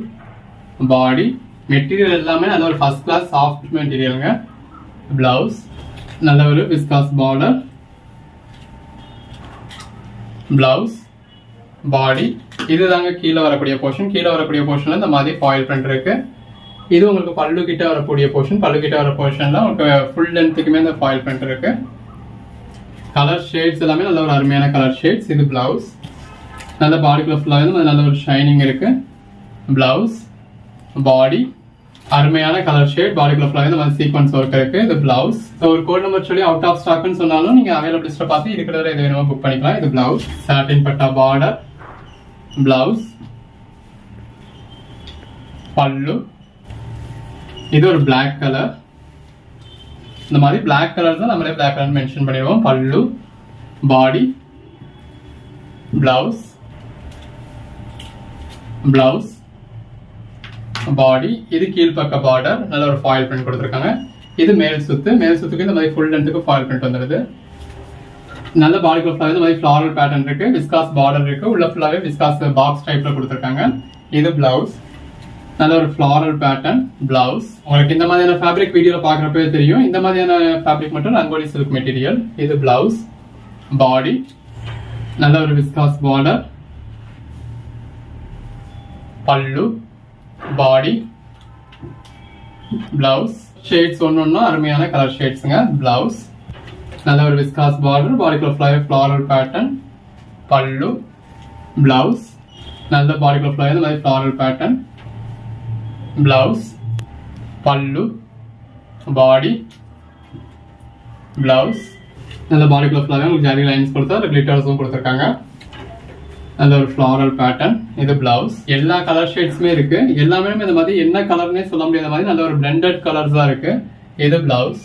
பாடி மெட்டீரியல் எல்லாமே நல்ல ஒரு ஃபர்ஸ்ட் கிளாஸ் சாஃப்ட் மெட்டீரியலுங்க பிளவுஸ் நல்ல ஒரு விஸ்காஸ் பார்டர் பிளவுஸ் பாடி இது தாங்க கீழே வரக்கூடிய போர்ஷன் கீழே வரக்கூடிய போர்ஷன்ல இந்த மாதிரி ஃபாயில் பிரிண்ட் இருக்கு. இது உங்களுக்கு பல்லு கிட்ட வரக்கூடிய போர்ஷன் பல்லு கிட்ட வர போர்ஷன்ல உங்களுக்கு ஃபுல் லென்த்துக்குமே இந்த ஃபாயில் பிரிண்ட் இருக்கு. கலர் ஷேட்ஸ் எல்லாமே நல்ல ஒரு அருமையான கலர் ஷேட்ஸ் இது பிளவுஸ் நல்ல பாடிக்குள்ள ஃபுல்லாக நல்ல ஒரு ஷைனிங் இருக்கு. பிளவுஸ் பாடி அருமையான கலர் ஷேட் பாடிக்குள்ள ஃபுல்லாக இந்த மாதிரி சீக்வன்ஸ் ஒர்க் இருக்கு. இது பிளவுஸ் ஒரு கோட் நம்பர் சொல்லி அவுட் ஆஃப் ஸ்டாக்னு சொன்னாலும் நீங்க அவைலபிள் பார்த்து இருக்கிறத எது வேணுமா புக் பண்ணிக்கலாம். இது பிளவுஸ் சாட்டின் பட்டா பார்டர் பிளவுஸ் பல்லு. இது ஒரு பிளாக் கலர் இந்த மாதிரி பிளாக் கலர் தான் நம்மளே பிளாக் கலர் மென்ஷன் பண்ணிடுவோம். பல்லு பாடி பிளவுஸ் பிளவுஸ் பாடி இது கீழ்ப்பக்க பார்டர் நல்ல ஒரு ஃபாயில் பிரிண்ட் கொடுத்துருக்காங்க. இது மேல் சுத்து மேல் சுத்துக்கு இந்த மாதிரி ஃபுல் லென்த்துக்கு ஃபாயில் பிரிண்ட் வந்துடுது நல்ல பாடி ஃபுல்லாக இந்த மாதிரி ஃப்ளாரல் பேட்டர்ன் இருக்கு விஸ்காஸ் பார்டர் இருக்கு. உள்ள ஃபுல்லாகவே விஸ்காஸ் பாக்ஸ் டைப்ல கொடுத்துருக்காங்க. இது பிளவுஸ் நல்ல ஒரு ஃப்ளாரல் பேட்டர்ன் பிளவுஸ் உங்களுக்கு இந்த மாதிரியான ஃபேப்ரிக் வீடியோல பாக்குறப்பவே தெரியும். இந்த மாதிரியான ஃபேப்ரிக் மட்டும் ரங்கோலி சில்க் மெட்டீரியல் இது பிளவுஸ் பாடி நல்ல ஒரு viscose border pallu. Body blouse shades ஒன்று ஒன்றா அருமையான கலர் ஷேட்ஸுங்க பிளவுஸ் நல்ல ஒரு viscose border பாடிக்குள்ள fly floral pattern pallu. Blouse நல்ல பாடிக்குள்ள ஃப்ளை இந்த மாதிரி ஃப்ளாரல் பேட்டர்ன் பிளவுஸ் பல்லு. பாடி பிளவுஸ் நல்ல பாடிக்குள்ள ஃப்ளவர் உங்களுக்கு ஜாரி லைன்ஸ் கொடுத்தா அதில் கிளிட்டர்ஸும் கொடுத்துருக்காங்க. நல்ல ஒரு ஃப்ளாரல் பேட்டர்ன் இது பிளவுஸ் எல்லா கலர் ஷேட்ஸுமே இருக்கு. எல்லாமே இந்த மாதிரி என்ன கலர்னே சொல்ல முடியாத மாதிரி நல்ல ஒரு பிளெண்டட் கலர்ஸ் தான் இருக்கு. இது பிளவுஸ்